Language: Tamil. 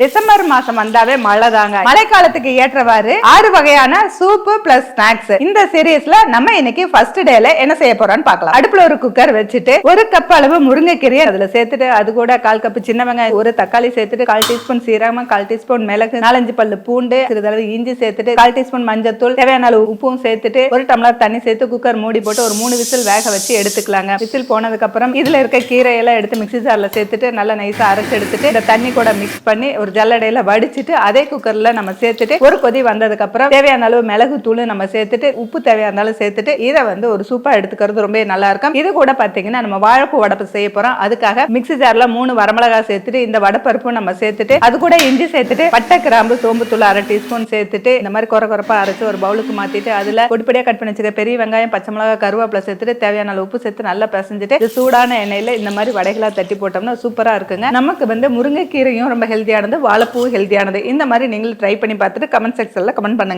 டிசம்பர் மாசம் வந்தாவே மழை தாங்க மழைக்காலத்துக்கு ஏற்றவாறு ஆறு வகையான சூப்பு பிளஸ் ஸ்நாக்ஸ் இந்த சீரீஸ்ல நம்ம இன்னைக்கு ஃபர்ஸ்ட் டேல என்ன செய்ய போறோம்னு பார்க்கலாம். அடுப்புல ஒரு குக்கர் வச்சுட்டு ஒரு கப் அளவு முருங்கைக்கீரை அதுல சேர்த்துட்டு அது கூட கால் கப் சின்ன வெங்காயம் ஒரு தக்காளி சேர்த்துட்டு கால் டீஸ்பூன் சீரகம் கால் டீஸ்பூன் மிளகு நாலஞ்சு பல்லு பூண்டு சிறிதளவு இஞ்சி சேர்த்துட்டு கால் டீஸ்பூன் மஞ்சத்தூள் தேவையான அளவு உப்பும் சேர்த்துட்டு ஒரு டம்ளர் தண்ணி சேர்த்து குக்கர் மூடி போட்டு ஒரு மூணு விசில் வேக வச்சு எடுத்துக்கலாங்க. விசில் போனதுக்கு அப்புறம் இதுல இருக்க கீரையெல்லாம் எடுத்து மிக்ஸி ஜார்ல சேர்த்துட்டு நல்லா நைஸா அரைச்சு எடுத்துட்டு இந்த தண்ணி கூட மிக்ஸ் பண்ணி ஒரு ஜல்லடையில வடிச்சிட்டு அதே குக்கர்ல நம்ம சேர்த்துட்டு ஒரு கொதி வந்ததுக்கு அப்புறம் தேவையான அளவு மிளகு தூள் நம்ம சேர்த்துட்டு உப்பு தேவையான அளவு சேர்த்துட்டு இதை வந்து ஒரு சூப்பா எடுத்துக்கிறது ரொம்ப நல்லா இருக்கும். இது கூட பாத்தீங்கன்னா நம்ம வாழைப்பூ வடப்பு செய்ய போறோம். அதுக்காக மிக்ஸி ஜார்ல மூணு வரமிளகா சேர்த்துட்டு இந்த வடப்பருப்பும் நம்ம சேர்த்துட்டு அது கூட இஞ்சி சேர்த்துட்டு பட்டை கிராம்பு சோம்பு தூள் அரை டீஸ்பூன் சேர்த்துட்டு இந்த மாதிரி குறை குறைப்பா அரைச்சு ஒரு பவுலுக்கு மாத்திட்டு அதுல பொடிப்படியா கட் பண்ணி வச்சுக்க பெரிய வெங்காயம் பச்சை மிளகா கருவேப்பிலை சேர்த்துட்டு தேவையான அளவு உப்பு சேர்த்து நல்லா பிசைஞ்சிட்டு சூடான எண்ணெயில இந்த மாதிரி வடைகளா தட்டி போட்டோம்னா சூப்பரா இருக்குங்க. நமக்கு வந்து முருங்கைக்கீரையும் ரொம்ப ஹெல்த்தியானது வாழைப்பூ ஹெல்த்தியானது இந்த மாதிரி நீங்களும் ட்ரை பண்ணி பார்த்துட்டு கமெண்ட் செக்ஷனில் கமெண்ட் பண்ணுங்க.